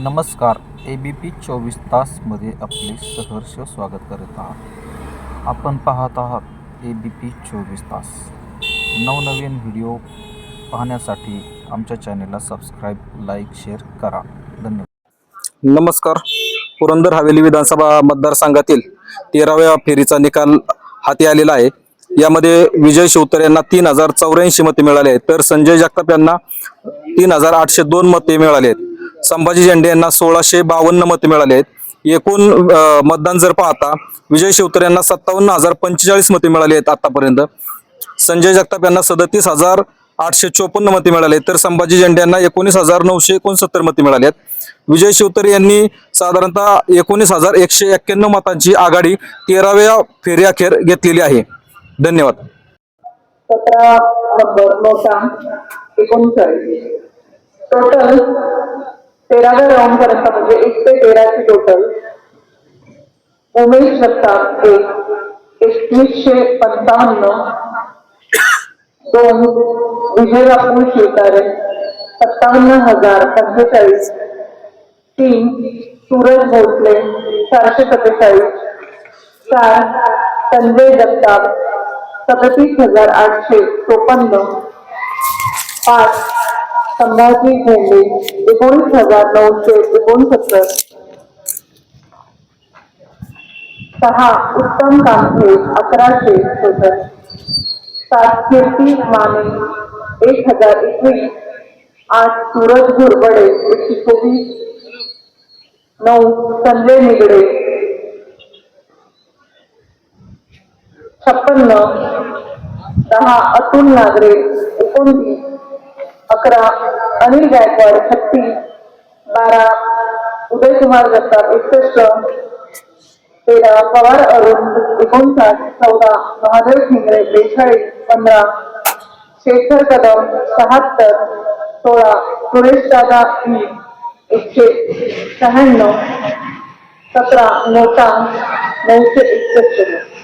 नमस्कार. A B P चोवीस तासमध्ये आपले सहर्ष स्वागत करत आहात. आपण पाहत आहात ए बी पी चोवीस तास. नवनवीन व्हिडिओ पाहण्यासाठी आमच्या चॅनेलला सबस्क्राईब लाईक शेअर करा. धन्यवाद. नमस्कार. पुरंदर हवेली विधानसभा मतदारसंघातील तेराव्या फेरीचा निकाल हाती आलेला आहे. यामध्ये विजय शिवतर यांना तीन हजार चौऱ्याऐंशी मते मिळाले आहेत तर संजय जगताप यांना तीन हजार आठशे दोन मते मिळाले आहेत. संभाजी झेंडे यांना सोळाशे बावन्न मते मिळाले आहेत. एकूण मतदान जर पाहता विजय शिवतर यांना सत्तावन्न हजार पंचेचाळीस मते मिळाली आहेत आतापर्यंत. संजय जगताप यांना सदतीस हजार आठशे चोपन्न मते मिळाले तर संभाजी झेंडे यांना एकोणीस हजार नऊशे एकोणसत्तर मते मिळाली आहेत. विजय शिवतरे यांनी साधारणतः एकोणीस हजार एकशे एक्क्याण्णव मतांची आघाडी तेराव्या फेरीअखेर घेतलेली आहे. धन्यवाद. सतरा नंबर नोटा एकोणचाळीस. टोटल तेराव्या राऊंड पर्यंत म्हणजे एक ते तेराची टोटल उमेश जगताप एक, एकवीसशे पंचावन्न. दोन, विजय बापू शिवतारे सत्तावन्न हज़ार पंचेचाळीस. तीन, सूरज भोसले, चारशे सत्तेचाळीस. चार, संजय जगताप सदतीस हज़ार आठशे चोपन्न. पाच संभाजी भेंडे एकोणीस हजार नऊशे एकोणसत्तर. सहा उत्तम कांबळे अकराशे चौसष्ट सात कीर्ती माने एक हजार एकवीस. आठ सूरज घुरबडे एकशे चोवीस. नऊ संजय निगडे. छप्पन्न. दहा अतुल नागरे एकोणतीस अकरा अनिल गायकवाड छत्तीस बारा उदयकुमार जगताप एकसष्ट तेरा पवार अरुण एकोणसाठ चौदा महादेव ठिंगरे बेचाळीस पंधरा शेखर कदम शहात्तर सोळा सुरेश दादा एकशे शहाण्णव सतरा नोटा नऊशे एकसष्ट.